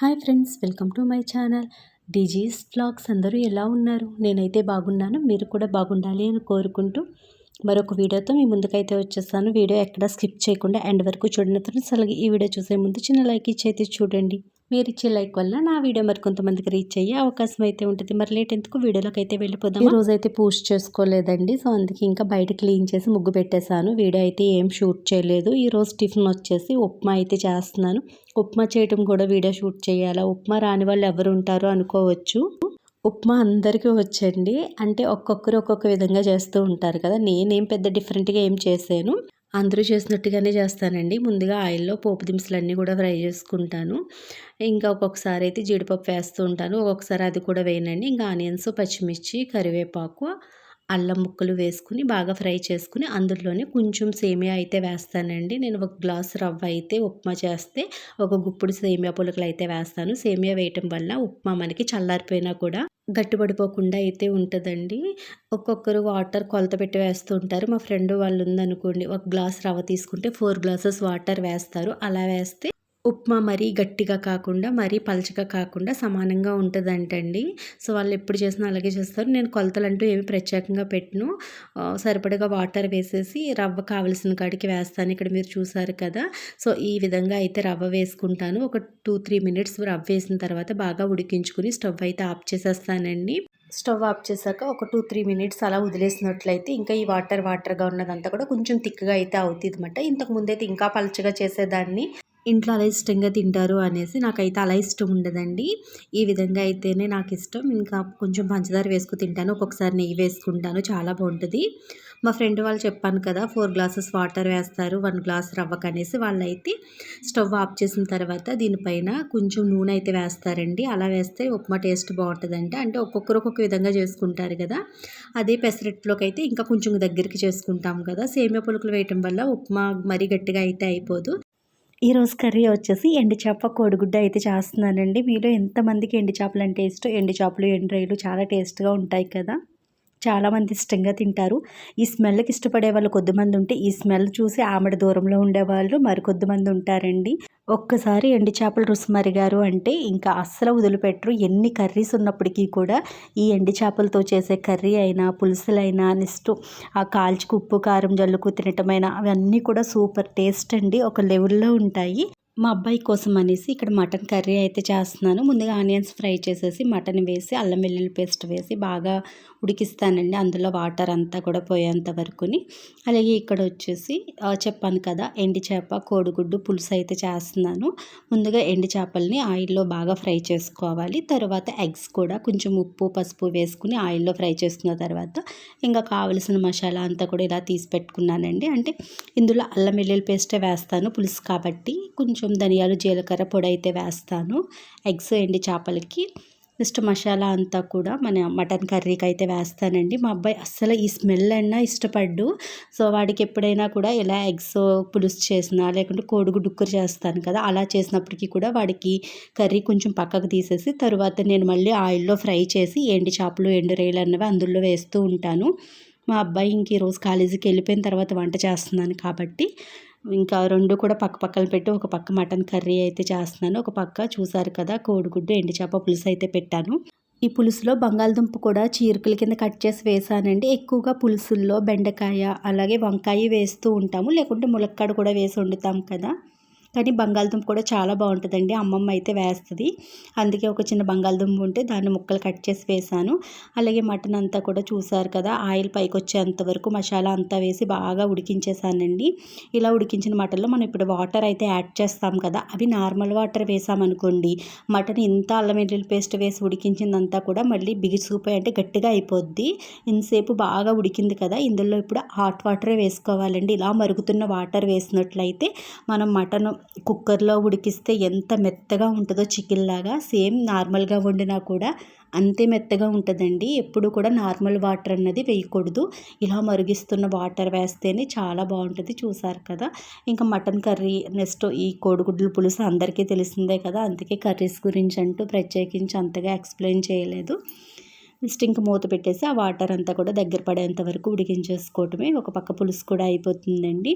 Hi friends welcome to my channel. Disease blogs అందరూ ఎలా ఉన్నారు? నేనైతే బాగున్నాను మీరు కూడా బాగుండాలి అని కోరుకుంటూ మరొక వీడియోతో మీ ముందుకైతే వచ్చేస్తాను. వీడియో ఎక్కడ స్కిప్ చేయకుండా ఎండ్ వరకు చూడండి. ఫ్రెండ్స్ అలాగే ఈ వీడియో చూసే ముందు చిన్న లైక్ ఇచ్చి చూడండి. మీరు ఇచ్చే లైక్ వల్ల నా వీడియో మరి కొంతమందికి రీచ్ అయ్యే అవకాశం అయితే ఉంటుంది. మరి లేట్ ఎందుకు వీడియోలోకి అయితే వెళ్ళిపోదాం ఈ రోజు అయితే పోస్ట్ చేసుకోలేదండి. సో అందుకే ఇంకా బయట క్లీన్ చేసి ముగ్గు పెట్టేశాను. వీడియో అయితే ఏం షూట్ చేయలేదు. ఈ రోజు టిఫిన్ వచ్చేసి ఉప్మా అయితే చేస్తున్నాను. ఉప్మా చేయటం కూడా వీడియో షూట్ చేయాలా? ఉప్మా రాని వాళ్ళు ఎవరు ఉంటారో అనుకోవచ్చు. ఉప్మా అందరికీ వచ్చండి. అంటే ఒక్కొక్కరు ఒక్కొక్క విధంగా చేస్తూ ఉంటారు కదా. నేనేం పెద్ద డిఫరెంట్గా ఏం చేశాను అందరూ చేసినట్టుగానే చేస్తానండి. ముందుగా ఆయిల్లో పోపు దినుసులన్నీ కూడా ఫ్రై చేసుకుంటాను. ఇంకా ఒక్కొక్కసారి అయితే జీడిపప్పు వేస్తూ ఉంటాను. ఒక్కొక్కసారి అది కూడా వేయనండి. ఇంకా ఆనియన్స్ పచ్చిమిర్చి కరివేపాకు అల్లం ముక్కలు వేసుకుని బాగా ఫ్రై చేసుకుని అందులోనే కొంచెం సేమియా అయితే వేస్తానండి. నేను ఒక గ్లాస్ రవ్వ అయితే ఉప్మా చేస్తే ఒక గుప్పుడు సేమియా పులుకలు అయితే వేస్తాను. సేమియా వేయటం వల్ల ఉప్మా మనకి చల్లారిపోయినా కూడా గట్టిపడిపోకుండా అయితే ఉంటుందండి. ఒక్కొక్కరు వాటర్ కొలత పెట్టి వేస్తూ ఉంటారు. మా ఫ్రెండ్ వాళ్ళు ఉందనుకోండి ఒక గ్లాస్ రవ్వ తీసుకుంటే ఫోర్ గ్లాసెస్ వాటర్ వేస్తారు. అలా వేస్తే ఉప్మా మరీ గట్టిగా కాకుండా మరీ పలచగా కాకుండా సమానంగా ఉంటుందంటండి. సో వాళ్ళు ఎప్పుడు చేసినా అలాగే చేస్తారు. నేను కొలతలు అంటూ ఏమి ప్రత్యేకంగా పెట్టను. సరిపడగా వాటర్ వేసేసి రవ్వ కావలసిన కాడికి వేస్తాను. ఇక్కడ మీరు చూసారు కదా. సో ఈ విధంగా అయితే రవ్వ వేసుకుంటాను. ఒక టూ త్రీ మినిట్స్ రవ్వ వేసిన తర్వాత బాగా ఉడికించుకుని స్టవ్ అయితే ఆఫ్ చేసేస్తానండి. స్టవ్ ఆఫ్ చేశాక ఒక టూ త్రీ మినిట్స్ అలా వదిలేసినట్లయితే ఇంకా ఈ వాటర్ వాటర్గా ఉన్నదంతా కూడా కొంచెం థిక్గా అయితే అవుతుంది అనమాట ఇంతకు ముందైతే ఇంకా పలచగా చేసేదాన్ని. ఇంట్లో అలా ఇష్టంగా తింటారు అనేసి నాకైతే అలా ఇష్టం ఉండదండి. ఈ విధంగా అయితేనే నాకు ఇష్టం. ఇంకా కొంచెం పంచదార వేసుకు తింటాను. ఒక్కొక్కసారి నెయ్యి వేసుకుంటాను. చాలా బాగుంటుంది. మా ఫ్రెండ్ వాళ్ళు చెప్పాను కదా ఫోర్ గ్లాసెస్ వాటర్ వేస్తారు వన్ గ్లాస్ రవ్వకు అనేసి వాళ్ళైతే స్టవ్ ఆఫ్ చేసిన తర్వాత దీనిపైన కొంచెం నూనె అయితే వేస్తారండి. అలా వేస్తే ఉప్మా టేస్ట్ బాగుంటుందంటే. అంటే ఒక్కొక్కరు ఒక్కొక్క విధంగా చేసుకుంటారు కదా. అదే పెసరెట్లోకి అయితే ఇంకా కొంచెం దగ్గరికి చేసుకుంటాం కదా. సేమియా పులుకులు వేయటం వల్ల ఉప్మా మరీ గట్టిగా అయితే అయిపోదు. ఈరోజు కర్రీ వచ్చేసి ఎండు చేప కోడిగుడ్డ అయితే చేస్తున్నానండి. మీలో ఎంతమందికి ఎండు చేపలు అంటే ఇష్టం? ఎండు చేపలు ఎండు చాలా టేస్ట్గా ఉంటాయి కదా. చాలామంది ఇష్టంగా తింటారు. ఈ స్మెల్కి ఇష్టపడే వాళ్ళు కొద్దిమంది ఉంటే ఈ స్మెల్ చూసి ఆమెడ దూరంలో ఉండేవాళ్ళు మరికొద్దిమంది ఉంటారండి ఒక్కసారి ఎండి చేపలు రుచి మరిగారు అంటే ఇంకా అస్సలు వదిలిపెట్టరు. ఎన్ని కర్రీస్ ఉన్నప్పటికీ కూడా ఈ ఎండి చేపలతో చేసే కర్రీ అయినా పులుసులైనా నెక్స్ట్ ఆ కాల్చి ఉప్పు కారం జల్లుకు తినటమైనా అవన్నీ కూడా సూపర్ టేస్ట్ అండి ఒక లెవెల్లో ఉంటాయి. మా అబ్బాయి కోసం అనేసి ఇక్కడ మటన్ కర్రీ అయితే చేస్తున్నాను. ముందుగా ఆనియన్స్ ఫ్రై చేసేసి మటన్ వేసి అల్లం వెల్లుల్లి పేస్ట్ వేసి బాగా ఉడికిస్తానండి. అందులో వాటర్ అంతా కూడా పోయేంత వరకుని. అలాగే ఇక్కడ వచ్చేసి చెప్పాను కదా ఎండి చేప కోడిగుడ్డు పులుసు అయితే చేస్తున్నాను. ముందుగా ఎండి చేపల్ని ఆయిల్లో బాగా ఫ్రై చేసుకోవాలి. తర్వాత ఎగ్స్ కూడా కొంచెం ఉప్పు పసుపు వేసుకుని ఆయిల్లో ఫ్రై చేసుకున్న తర్వాత ఇంకా కావలసిన మసాలా అంతా కూడా ఇలా తీసి పెట్టుకున్నానండి. అంటే ఇందులో అల్లం వెల్లుల్లి పేస్టే వేస్తాను పులుసు కాబట్టి. కొంచెం కొంచెం ధనియాలు జీలకర్ర పొడి అయితే వేస్తాను. ఎగ్స్ ఎండి చేపలకి. నెక్స్ట్ మసాలా అంతా కూడా మన మటన్ కర్రీకి అయితే వేస్తానండి. మా అబ్బాయి అస్సలు ఈ స్మెల్ అయినా ఇష్టపడ్డు. సో వాడికి ఎప్పుడైనా కూడా ఇలా ఎగ్స్ పులుసు చేసినా లేకుంటే కోడుగు డుక్కరు చేస్తాను కదా అలా చేసినప్పటికీ కూడా వాడికి కర్రీ కొంచెం పక్కకు తీసేసి తర్వాత నేను మళ్ళీ ఆయిల్లో ఫ్రై చేసి ఎండి చేపలు ఎండు రేలు అన్నవి అందులో వేస్తూ ఉంటాను. మా అబ్బాయి ఇంక ఈరోజు కాలేజీకి వెళ్ళిపోయిన తర్వాత వంట చేస్తున్నాను కాబట్టి. ఇంకా రెండు కూడా పక్క పక్కన పెట్టి ఒక పక్క మటన్ కర్రీ అయితే చేస్తున్నాను. ఒక పక్క చూసారు కదా కోడిగుడ్డు ఎండి చేప పులుసు అయితే పెట్టాను. ఈ పులుసులో బంగాళదుంప కూడా చీరుకుల కింద కట్ చేసి వేసానండి. ఎక్కువగా పులుసుల్లో బెండకాయ అలాగే వంకాయ వేస్తూ ఉంటాము. లేకుంటే ములక్కాడ కూడా వేసి వండుతాం కదా. కానీ బంగాళదుంప కూడా చాలా బాగుంటుందండి. అమ్మమ్మ అయితే వేస్తుంది. అందుకే ఒక చిన్న బంగాళదుంప ఉంటే దాన్ని ముక్కలు కట్ చేసి వేసాను. అలాగే మటన్ అంతా కూడా చూసారు కదా ఆయిల్ పైకి వచ్చేంత వరకు మసాలా అంతా వేసి బాగా ఉడికించేసానండి. ఇలా ఉడికించిన మటన్లో మనం ఇప్పుడు వాటర్ అయితే యాడ్ చేస్తాం కదా అవి నార్మల్ వాటర్ వేసామనుకోండి మటన్ ఇంత అల్లం వెల్లుల్లి పేస్ట్ వేసి ఉడికించిందంతా కూడా మళ్ళీ బిగిసిపోయి అంటే గట్టిగా అయిపోద్ది. ఇంతసేపు బాగా ఉడికింది కదా ఇందులో ఇప్పుడు హాట్ వాటరే వేసుకోవాలండి. ఇలా మరుగుతున్న వాటర్ వేసినట్లయితే మనం మటన్ కుక్కర్లో ఉడికిస్తే ఎంత మెత్తగా ఉంటుందో చికెన్ లాగా సేమ్ నార్మల్గా వండినా కూడా అంతే మెత్తగా ఉంటుందండి. ఎప్పుడు కూడా నార్మల్ వాటర్ అన్నది వేయకూడదు. ఇలా మరిగిస్తున్న వాటర్ వేస్తేనే చాలా బాగుంటుంది చూసారు కదా. ఇంకా మటన్ కర్రీ నెక్స్ట్ ఈ కోడిగుడ్ల పులుసు అందరికీ తెలిసిందే కదా. అందుకే కర్రీస్ గురించి అంటూ ప్రత్యేకించి అంతగా ఎక్స్ప్లెయిన్ చేయలేదు. నెక్స్ట్ ఇంకా మూత పెట్టేసి ఆ వాటర్ అంతా కూడా దగ్గర పడేంత వరకు ఉడికించేసుకోవటమే. ఒక పక్క పులుసు కూడా అయిపోతుందండి.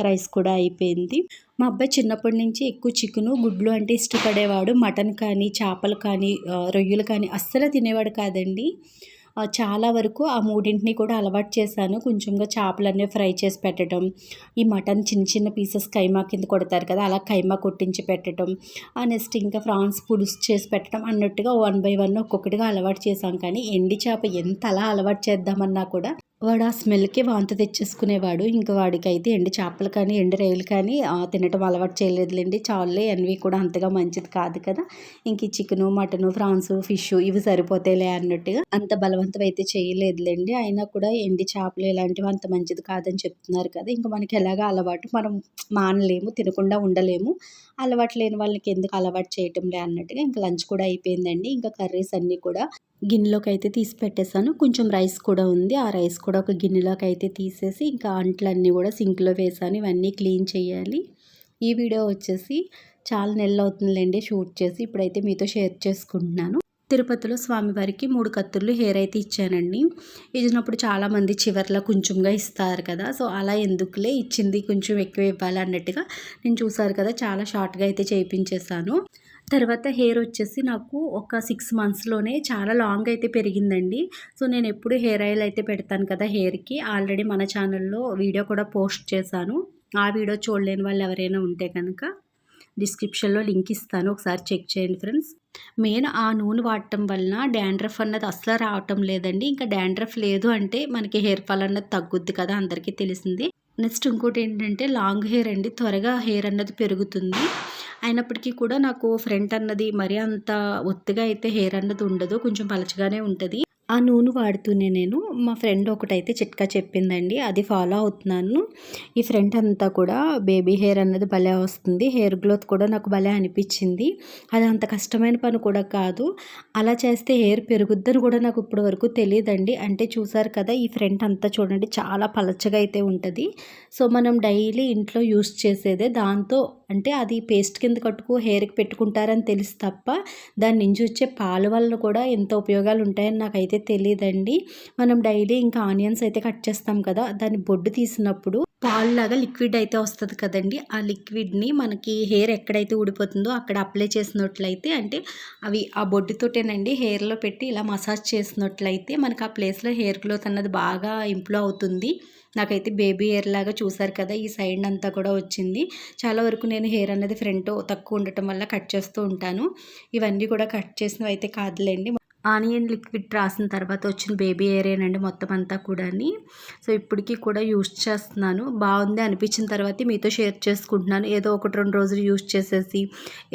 రైస్ కూడా అయిపోయింది. మా అబ్బాయి చిన్నప్పటి నుంచి ఎక్కువ చికెను గుడ్లు అంటే ఇష్టపడేవాడు. మటన్ కానీ చేపలు కానీ రొయ్యలు కానీ అస్సలు తినేవాడు కాదండి. చాలా వరకు ఆ మూడింటిని కూడా అలవాటు చేశాను. కొంచెంగా చేపలన్నీ ఫ్రై చేసి పెట్టడం. ఈ మటన్ చిన్న చిన్న పీసెస్ కైమా కింద కొడతారు కదా అలా కైమా కొట్టించి పెట్టడం. ఆ నెక్స్ట్ ఇంకా ఫ్రాన్స్ పులుసు చేసి పెట్టడం అన్నట్టుగా వన్ బై వన్ ఒక్కొక్కటిగా అలవాటు చేశాం. కానీ ఎండి చేప ఎంత అలా అలవాటు చేద్దామన్నా కూడా వాడు ఆ స్మెల్కి వాంతి తెచ్చేసుకునేవాడు. ఇంకా వాడికి అయితే ఎండి చేపలు కానీ ఎండి రొయ్యలు కానీ తినటం అలవాటు చేయలేదులేండి. చాలులే అన్వి కూడా అంతగా మంచిది కాదు కదా. ఇంక ఈ చికెను మటను ఫ్రాన్స్ ఫిష్ ఇవి సరిపోతాయిలే అన్నట్టుగా అంత బలవంతం అయితే చేయలేదులేండి. అయినా కూడా ఎండి చేపలు ఇలాంటివి అంత మంచిది కాదని చెప్తున్నారు కదా. ఇంకా మనకి ఎలాగా అలవాటు? మనం మానలేము తినకుండా ఉండలేము. అలవాటు లేని వాళ్ళకి ఎందుకు అలవాటు చేయటంలే అన్నట్టుగా ఇంకా లంచ్ కూడా అయిపోయిందండి. ఇంకా కర్రీస్ అన్నీ కూడా గిన్నెలోకి అయితే తీసి పెట్టేశాను కొంచెం రైస్ కూడా ఉంది. ఆ రైస్ కూడా ఒక గిన్నెలోకి అయితే తీసేసి ఇంకా అంట్లన్నీ కూడా సింక్లో వేసాను ఇవన్నీ క్లీన్ చేయాలి. ఈ వీడియో వచ్చేసి చాలా నెలలు అవుతుందిలేండి షూట్ చేసి. ఇప్పుడైతే మీతో షేర్ చేసుకుంటున్నాను. తిరుపతిలో స్వామివారికి మూడు కత్తులు హెయిర్ అయితే ఇచ్చానండి. ఇచ్చినప్పుడు చాలామంది చివర్లో కొంచెంగా ఇస్తారు కదా. సో అలా ఎందుకులే? ఇచ్చింది కొంచెం ఎక్కువ ఇవ్వాలి అన్నట్టుగా నేను చూసారు కదా. చాలా షార్ట్గా అయితే చేయించేశాను తర్వాత హెయిర్ వచ్చేసి నాకు ఒక సిక్స్ మంత్స్లోనే చాలా లాంగ్ అయితే పెరిగిందండి. సో నేను ఎప్పుడు హెయిర్ ఆయిల్ అయితే పెడతాను కదా హెయిర్కి. ఆల్రెడీ మన ఛానల్లో వీడియో కూడా పోస్ట్ చేశాను. ఆ వీడియో చూడలేని వాళ్ళు ఎవరైనా ఉంటే కనుక డిస్క్రిప్షన్లో లింక్ ఇస్తాను. ఒకసారి చెక్ చేయండి ఫ్రెండ్స్. మెయిన్ ఆ నూనె వాడటం వలన డాండ్రఫ్ అన్నది అసలు రావటం లేదండి. ఇంకా డాండ్రఫ్ లేదు అంటే మనకి హెయిర్ ఫాల్ అన్నది తగ్గుద్ది కదా అందరికీ తెలిసింది. నెక్స్ట్ ఇంకోటి ఏంటంటే లాంగ్ హెయిర్ అండి. త్వరగా హెయిర్ అన్నది పెరుగుతుంది. అయినప్పటికీ కూడా నాకు ఫ్రంట్ అన్నది మరీ అంత ఒత్తిగా అయితే హెయిర్ అన్నది ఉండదు. కొంచెం పలచగానే ఉంటుంది. ఆ నూనె వాడుతూనే నేను మా ఫ్రెండ్ ఒకటైతే చిట్కా చెప్పిందండి అది ఫాలో అవుతున్నాను. ఈ ఫ్రంట్ అంతా కూడా బేబీ హెయిర్ అన్నది భలే వస్తుంది హెయిర్ గ్రోత్ కూడా నాకు భలే అనిపించింది. అది అంత కష్టమైన పని కూడా కాదు అలా చేస్తే హెయిర్ పెరుగుద్దని కూడా నాకు ఇప్పటి వరకు తెలియదండి. అంటే చూసారు కదా ఈ ఫ్రంట్ అంతా చూడండి చాలా పలచగా అయితే ఉంటుంది. సో మనం డైలీ ఇంట్లో యూస్ చేసేదే దాంతో అంటే అది పేస్ట్ కింద కట్టుకు హెయిర్కి పెట్టుకుంటారని తెలుసు తప్ప దాని నుంచి వచ్చే పాల వల్ల కూడా ఎంత ఉపయోగాలు ఉంటాయని నాకైతే తెలియదండి మనం డైలీ ఇంకా ఆనియన్స్ అయితే కట్ చేస్తాం కదా దాన్ని బొడ్డు తీసినప్పుడు పాలులాగా లిక్విడ్ అయితే వస్తుంది కదండి. ఆ లిక్విడ్ని మనకి హెయిర్ ఎక్కడైతే ఊడిపోతుందో అక్కడ అప్లై చేసినట్లయితే అంటే అవి ఆ బొడ్డుతోటేనండి హెయిర్లో పెట్టి ఇలా మసాజ్ చేసినట్లయితే మనకి ఆ ప్లేస్లో హెయిర్ గ్రోత్ అన్నది బాగా ఇంప్రూవ్ అవుతుంది. నాకైతే బేబీ హెయిర్ లాగా చూసారు కదా ఈ సైడ్ అంతా కూడా వచ్చింది. చాలా వరకు నేను హెయిర్ అనేది ఫ్రంట్ తక్కువ ఉండటం వల్ల కట్ చేస్తూ ఉంటాను. ఇవన్నీ కూడా కట్ చేసినవి అయితే కాదులేండి. ఆనియన్ లిక్విడ్ రాసిన తర్వాత వచ్చిన బేబీ ఏరియానండి మొత్తం అంతా కూడాని. సో ఇప్పటికీ కూడా యూస్ చేస్తున్నాను. బాగుంది అనిపించిన తర్వాత మీతో షేర్ చేసుకుంటున్నాను. ఏదో ఒకటి రెండు రోజులు యూస్ చేసేసి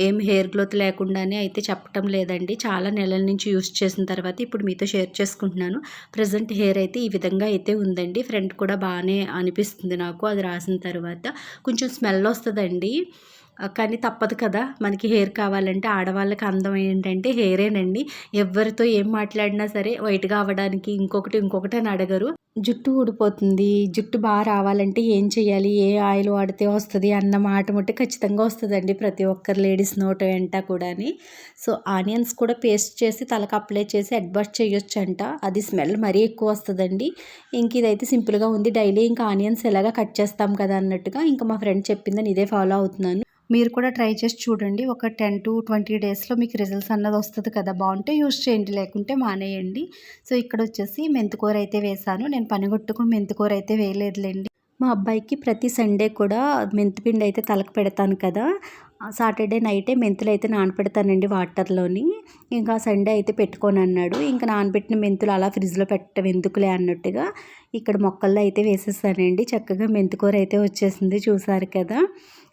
ఏం హెయిర్ గ్రోత్ లేకుండానే అయితే చెప్పటం లేదండి. చాలా నెలల నుంచి యూస్ చేసిన తర్వాత ఇప్పుడు మీతో షేర్ చేసుకుంటున్నాను. ప్రజెంట్ హెయిర్ అయితే ఈ విధంగా అయితే ఉందండి. ఫ్రంట్ కూడా బాగానే అనిపిస్తుంది నాకు. అది రాసిన తర్వాత కొంచెం స్మెల్ వస్తుందండి. కానీ తప్పదు కదా. మనకి హెయిర్ కావాలంటే ఆడవాళ్ళకి అందం ఏంటంటే హెయిరేనండి. ఎవరితో ఏం మాట్లాడినా సరే వైట్గా అవ్వడానికి ఇంకొకటి ఇంకొకటి అని అడగరు. జుట్టు ఊడిపోతుంది. జుట్టు బాగా రావాలంటే ఏం చేయాలి ఏ ఆయిల్ వాడితే వస్తుంది? అన్న మాట మట్టి ఖచ్చితంగా వస్తుందండి ప్రతి ఒక్కరు లేడీస్ నోట వెంట కూడాని. సో ఆనియన్స్ కూడా పేస్ట్ చేసి తలకు అప్లై చేసి అడ్బస్ట్ చేయొచ్చు అంట అది స్మెల్ మరీ ఎక్కువ వస్తుందండి. ఇంక ఇదైతే సింపుల్గా ఉంది. డైలీ ఇంకా ఆనియన్స్ ఎలాగా కట్ చేస్తాం కదా అన్నట్టుగా ఇంకా మా ఫ్రెండ్ చెప్పిందని ఇదే ఫాలో అవుతున్నాను. మీరు కూడా ట్రై చేసి చూడండి. ఒక టెన్ టు ట్వంటీ డేస్లో మీకు రిజల్ట్స్ అన్నది వస్తుంది కదా. బాగుంటే యూస్ చేయండి. లేకుంటే మానేయండి. సో ఇక్కడ వచ్చేసి మెంతికూర అయితే వేసాను. నేను పనిగొట్టుకు మెంతికూర అయితే వేయలేదులేండి. మా అబ్బాయికి ప్రతి సండే కూడా మెంతిపిండి అయితే తలకు పెడతాను కదా. సాటర్డే నైటే మెంతులు అయితే నానపెడతానండి వాటర్లోని. ఇంకా సండే అయితే పెట్టుకొని అన్నాడు ఇంకా నానబెట్టిన మెంతులు అలా ఫ్రిడ్జ్లో పెట్టడం ఎందుకులే అన్నట్టుగా ఇక్కడ మొక్కల్లో అయితే వేసేసానండి. చక్కగా మెంతికూర అయితే వచ్చేసింది చూసారు కదా.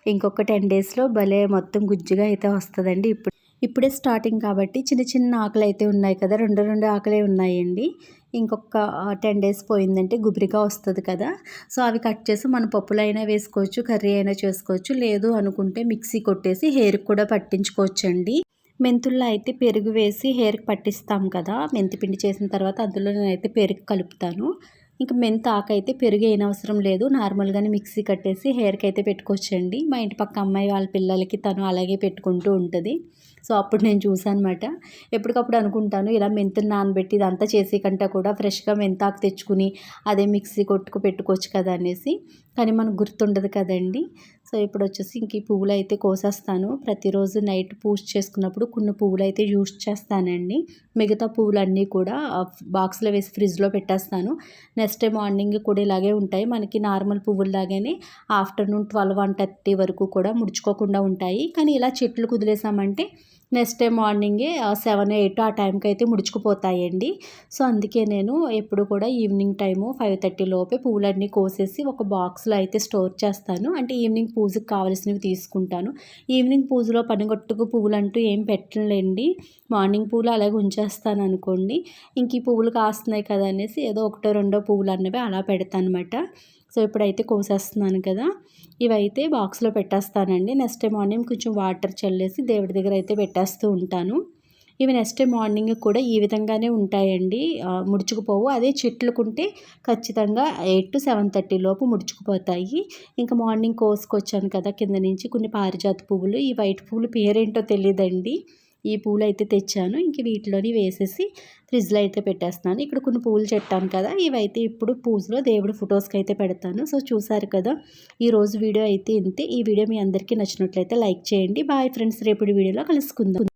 ఇంకొక టెన్ డేస్లో భలే మొత్తం గుజ్జుగా అయితే వస్తుందండి. ఇప్పుడు ఇప్పుడే స్టార్టింగ్ కాబట్టి చిన్న చిన్న ఆకులు అయితే ఉన్నాయి కదా. రెండు రెండు ఆకులే ఉన్నాయండి. ఇంకొక టెన్ డేస్ పోయిందంటే గుబురిగా వస్తుంది కదా. సో అవి కట్ చేసి మన పప్పులు అయినా వేసుకోవచ్చు కర్రీ అయినా చేసుకోవచ్చు. లేదు అనుకుంటే మిక్సీ కొట్టేసి హెయిర్కి కూడా పట్టించుకోవచ్చండి. మెంతుల్లో అయితే పెరుగు వేసి హెయిర్కి పట్టిస్తాం కదా. మెంతి పిండి చేసిన తర్వాత అందులో నేనైతే పెరుగు కలుపుతాను. ఇంకా మెంత ఆకైతే పెరుగు ఏం అవసరం లేదు. నార్మల్గానే మిక్సీ కట్టేసి హెయిర్కి అయితే పెట్టుకోవచ్చండి. మా ఇంటి పక్క అమ్మాయి వాళ్ళ పిల్లలకి తను అలాగే పెట్టుకుంటూ ఉంటుంది. సో అప్పుడు నేను చూసాను అనమాట ఎప్పటికప్పుడు అనుకుంటాను ఇలా మెంతులు నానబెట్టి ఇదంతా చేసే కంటే కూడా ఫ్రెష్గా మెంతాకు తెచ్చుకుని అదే మిక్సీ కొట్టుకు పెట్టుకోవచ్చు కదా అనేసి. కానీ మనకు గుర్తుండదు కదండి. సో ఇప్పుడు వచ్చేసి ఇంక ఈ పువ్వులు అయితే కోసేస్తాను. ప్రతిరోజు నైట్ పూజ చేసుకున్నప్పుడు కొన్ని పువ్వులు అయితే యూస్ చేస్తానండి. మిగతా పువ్వులన్నీ కూడా బాక్స్లో వేసి ఫ్రిడ్జ్లో పెట్టేస్తాను. నెక్స్ట్ డే మార్నింగ్ కూడా ఇలాగే ఉంటాయి. మనకి నార్మల్ పువ్వుల్లాగానే ఆఫ్టర్నూన్ ట్వెల్వ్ వన్ థర్టీ వరకు కూడా ముడుచుకోకుండా ఉంటాయి. కానీ ఇలా చెట్లు కుదిలేసామంటే నెక్స్ట్ డే మార్నింగే సెవెన్ ఎయిట్ ఆ టైంకి అయితే ముడుచుకుపోతాయండి. సో అందుకే నేను ఎప్పుడు కూడా ఈవినింగ్ టైము ఫైవ్ థర్టీ లోపే పువ్వులన్నీ కోసేసి ఒక బాక్స్లో అయితే స్టోర్ చేస్తాను. అంటే ఈవినింగ్ పూజకి కావాల్సినవి తీసుకుంటాను. ఈవినింగ్ పూజలో పనిగొట్టుకు పువ్వులు అంటూ ఏం పెట్టలేండి మార్నింగ్ పూలు అలాగే ఉంచేస్తాను అనుకోండి. ఇంక ఈ పువ్వులు కాస్తున్నాయి కదా అనేసి ఏదో ఒకటో రెండో పువ్వులు అన్నవి అలా పెడతాను అనమాట సో ఇప్పుడైతే కోసేస్తున్నాను కదా. ఇవైతే బాక్స్లో పెట్టేస్తానండి. నెక్స్ట్ డే మార్నింగ్ కొంచెం వాటర్ చల్లేసి దేవుడి దగ్గర అయితే పెట్టేస్తూ ఉంటాను. ఇవి నెక్స్ట్ డే మార్నింగ్ కూడా ఈ విధంగానే ఉంటాయండి. ముడుచుకుపోవు. అదే చెట్లుకుంటే ఖచ్చితంగా ఎయిట్ టు సెవెన్ థర్టీ లోపు ముడుచుకుపోతాయి. ఇంకా మార్నింగ్ కోసుకొచ్చాను కదా కింద నుంచి కొన్ని పారిజాత పువ్వులు. ఈ వైట్ పువ్వులు పేరేంటో తెలియదండి ఈ పూలు అయితే తెచ్చాను. ఇంక వీటిలోని వేసేసి ఫ్రిడ్జ్లో అయితే పెట్టేస్తున్నాను. ఇక్కడ కొన్ని పూలు చెట్టాను కదా ఇవైతే ఇప్పుడు పూజలో దేవుడి ఫొటోస్కి అయితే పెడతాను. సో చూసారు కదా ఈరోజు వీడియో అయితే ఇంతే. ఈ వీడియో మీ అందరికీ నచ్చినట్లయితే లైక్ చేయండి. బాయ్ ఫ్రెండ్స్ రేపటి వీడియోలో కలుసుకుందాం.